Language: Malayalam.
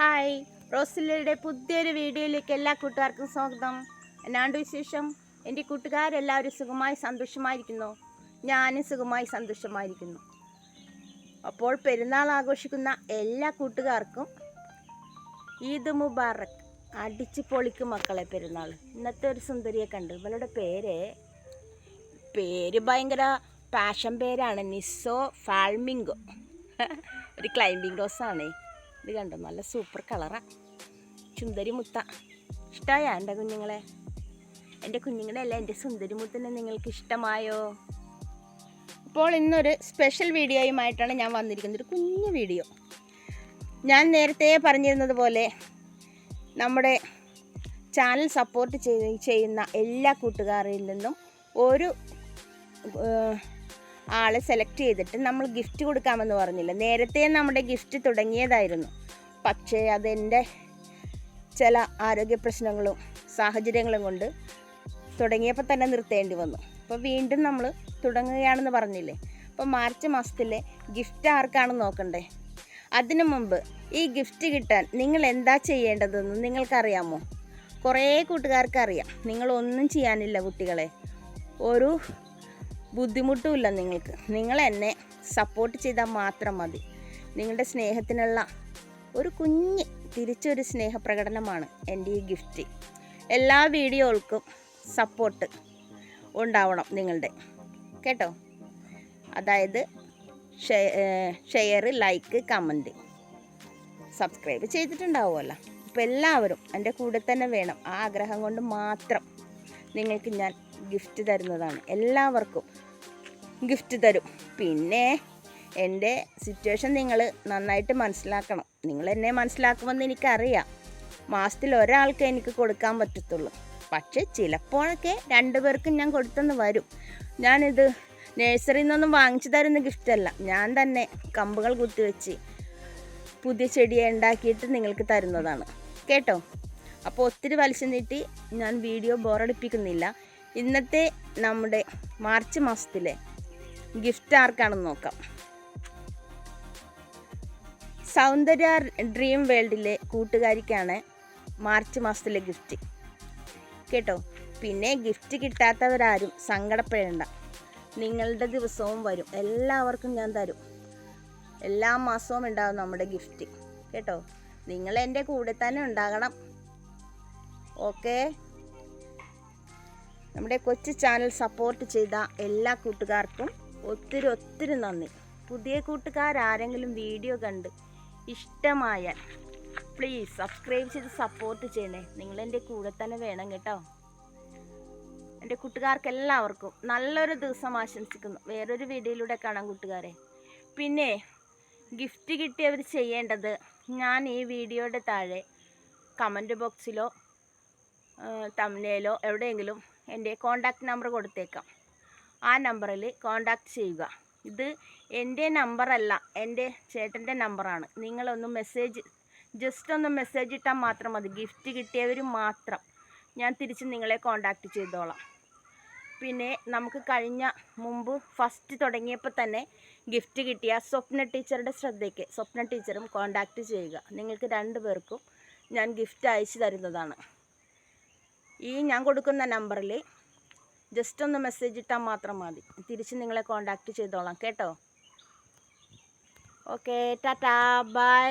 ഹായ്. റോസിലയുടെ പുതിയൊരു വീഡിയോയിലേക്ക് എല്ലാ കൂട്ടുകാർക്കും സ്വാഗതം. എന്നാണ്ട് വിശേഷം? എന്റെ കൂട്ടുകാരെല്ലാവരും സുഖമായി സന്തോഷമായിരിക്കുന്നു. ഞാനും സുഖമായി സന്തോഷമായിരിക്കുന്നു. അപ്പോൾ പെരുന്നാൾ ആഘോഷിക്കുന്ന എല്ലാ കൂട്ടുകാർക്കും ഈദ് മുബാറക്. അടിച്ച് പൊളിക്കും മക്കളെ പെരുന്നാൾ. ഇന്നത്തെ ഒരു സുന്ദരിയെ കണ്ട്. ഇവളുടെ പേര് പേര് ഭയങ്കര പാഷൻ പേരാണ്. നിസോ ഫാൾമിങ്കോ ഒരു ക്ലൈംബിംഗ് റോസാണേ ഇത് കണ്ടോ? നല്ല സൂപ്പർ കളറാണ് സുന്ദരി മുത്ത ഇഷ്ടമായ എന്റെ കുഞ്ഞുങ്ങളെ? എന്റെ കുഞ്ഞുങ്ങളെ അല്ല എന്റെ സുന്ദരി മുത്തിനെ നിങ്ങൾക്ക് ഇഷ്ടമായോ? അപ്പോൾ ഇന്നൊരു സ്പെഷ്യൽ വീഡിയോയുമായിട്ടാണ് ഞാൻ വന്നിരിക്കുന്നത്. ഒരു കുഞ്ഞു വീഡിയോ ഞാൻ നേരത്തെ പറഞ്ഞിരുന്നത് പോലെ നമ്മുടെ ചാനൽ സപ്പോർട്ട് ചെയ്യുന്ന എല്ലാ കൂട്ടുകാരിൽ നിന്നും ഒരു ആളെ സെലക്ട് ചെയ്തിട്ട് നമ്മൾ ഗിഫ്റ്റ് കൊടുക്കാമെന്ന് പറഞ്ഞില്ല? നേരത്തെ നമ്മുടെ ഗിഫ്റ്റ് തുടങ്ങിയതായിരുന്നു. പക്ഷേ അതെന്റെ ചില ആരോഗ്യ പ്രശ്നങ്ങളും സാഹചര്യങ്ങളും കൊണ്ട് തുടങ്ങിയപ്പോൾ തന്നെ നിർത്തേണ്ടി വന്നു. അപ്പോൾ വീണ്ടും നമ്മൾ തുടങ്ങുകയാണെന്ന് പറഞ്ഞില്ലേ? അപ്പോൾ മാർച്ച് മാസത്തിലെ ഗിഫ്റ്റ് ആർക്കാണ് നോക്കണ്ടേ? അതിനു മുമ്പ് ഈ ഗിഫ്റ്റ് കിട്ടാൻ നിങ്ങൾ എന്താ ചെയ്യേണ്ടതെന്ന് നിങ്ങൾക്കറിയാമോ? കുറേ കൂട്ടുകാർക്ക് അറിയാം നിങ്ങളൊന്നും ചെയ്യാനില്ല കുട്ടികളെ. ഒരു ബുദ്ധിമുട്ടുമില്ല നിങ്ങൾക്ക്. നിങ്ങൾ എന്നെ സപ്പോർട്ട് ചെയ്താൽ മാത്രം മതി. നിങ്ങളുടെ സ്നേഹത്തിനുള്ള ഒരു കുഞ്ഞ് തിരിച്ചൊരു സ്നേഹപ്രകടനമാണ് എന്റെ ഈ ഗിഫ്റ്റ് എല്ലാ വീഡിയോകൾക്കും സപ്പോർട്ട് ഉണ്ടാവണം നിങ്ങളുടെ. കേട്ടോ? അതായത് ഷെയർ ലൈക്ക് കമന്റ് സബ്സ്ക്രൈബ് ചെയ്തിട്ടുണ്ടാവുമല്ലോ. അപ്പോൾ എല്ലാവരും എന്റെ കൂടെ തന്നെ വേണം. ആ ആഗ്രഹം കൊണ്ട് മാത്രം നിങ്ങൾക്ക് ഞാൻ ഗിഫ്റ്റ് തരുന്നതാണ്. എല്ലാവർക്കും ഗിഫ്റ്റ് തരും. പിന്നെ എന്റെ സിറ്റുവേഷൻ നിങ്ങൾ നന്നായിട്ട് മനസ്സിലാക്കണം. നിങ്ങൾ എന്നെ മനസ്സിലാക്കുമെന്ന് എനിക്കറിയാം. മാസത്തിൽ ഒരാൾക്ക് എനിക്ക് കൊടുക്കാൻ പറ്റത്തുള്ളൂ. പക്ഷേ ചിലപ്പോഴൊക്കെ രണ്ടു പേർക്കും ഞാൻ കൊടുത്തെന്ന് വരും. ഞാനിത് നഴ്സറിയിൽ നിന്നൊന്നും വാങ്ങിച്ചു തരുന്ന ഗിഫ്റ്റല്ല ഞാൻ തന്നെ കമ്പുകൾ കുത്തിവെച്ച് പുതിയ ചെടിയെ ഉണ്ടാക്കിയിട്ട് നിങ്ങൾക്ക് തരുന്നതാണ്. കേട്ടോ? അപ്പോൾ ഒത്തിരി വലിച്ചു നീട്ടി ഞാൻ വീഡിയോ ബോറടിപ്പിക്കുന്നില്ല ഇന്നത്തെ നമ്മുടെ മാർച്ച് മാസത്തിലെ ഗിഫ്റ്റ് ആർക്കാണെന്ന് നോക്കാം. സൗന്ദര്യ ഡ്രീം വേൾഡിലെ കൂട്ടുകാരിക്കാണ് മാർച്ച് മാസത്തിലെ ഗിഫ്റ്റ്. കേട്ടോ? പിന്നെ ഗിഫ്റ്റ് കിട്ടാത്തവരാരും സങ്കടപ്പെടേണ്ട. നിങ്ങളുടെ ദിവസവും വരും. എല്ലാവർക്കും ഞാൻ തരും. എല്ലാ മാസവും ഉണ്ടാകും നമ്മുടെ ഗിഫ്റ്റ്. കേട്ടോ? നിങ്ങൾ എന്റെ കൂടെ തന്നെ ഉണ്ടാകണം. ഓക്കെ? നമ്മുടെ കൊച്ചു ചാനൽ സപ്പോർട്ട് ചെയ്ത എല്ലാ കൂട്ടുകാർക്കും ഒത്തിരി ഒത്തിരി നന്ദി. പുതിയ കൂട്ടുകാരാരെങ്കിലും വീഡിയോ കണ്ട് ഇഷ്ടമായാൽ പ്ലീസ് സബ്സ്ക്രൈബ് ചെയ്ത് സപ്പോർട്ട് ചെയ്യണേ. നിങ്ങൾ എന്റെ കൂടെ തന്നെ വേണം കേട്ടോ. എന്റെ കൂട്ടുകാർക്കെല്ലാവർക്കും നല്ലൊരു ദിവസം ആശംസിക്കുന്നു. വേറൊരു വീഡിയോയിലൂടെ കാണാം കൂട്ടുകാരെ. പിന്നെ ഗിഫ്റ്റ് കിട്ടിയവർ ചെയ്യേണ്ടത് ഞാൻ ഈ വീഡിയോയുടെ താഴെ കമന്റ് ബോക്സിലോ തമ്മിലോ എവിടെയെങ്കിലും എന്റെ കോണ്ടാക്ട് നമ്പർ കൊടുത്തേക്കാം. ആ നമ്പറിൽ കോണ്ടാക്ട് ചെയ്യുക. ഇത് എന്റെ നമ്പറല്ല എന്റെ ചേട്ടന്റെ നമ്പറാണ് നിങ്ങളൊന്ന് മെസ്സേജ് ജസ്റ്റ് ഒന്ന് മെസ്സേജ് ഇട്ടാൽ മാത്രം മതി. ഗിഫ്റ്റ് കിട്ടിയവർ മാത്രം ഞാൻ തിരിച്ച് നിങ്ങളെ കോണ്ടാക്ട് ചെയ്തോളാം. പിന്നെ നമുക്ക് കഴിഞ്ഞ മുമ്പ് ഫസ്റ്റ് തുടങ്ങിയപ്പോൾ തന്നെ ഗിഫ്റ്റ് കിട്ടിയ സ്വപ്ന ടീച്ചറുടെ ശ്രദ്ധയ്ക്ക് സ്വപ്ന ടീച്ചറും കോണ്ടാക്ട് ചെയ്യുക. നിങ്ങൾക്ക് രണ്ടു പേർക്കും ഞാൻ ഗിഫ്റ്റ് അയച്ചു തരുന്നതാണ്. ഈ ഞാൻ കൊടുക്കുന്ന നമ്പറിൽ ജസ്റ്റ് ഒന്ന് മെസ്സേജ് ഇട്ടാൽ മാത്രം മതി. തിരിച്ച് നിങ്ങളെ കോണ്ടാക്ട് ചെയ്തോളാം. കേട്ടോ? ഓക്കെ ടാറ്റാ. ബൈ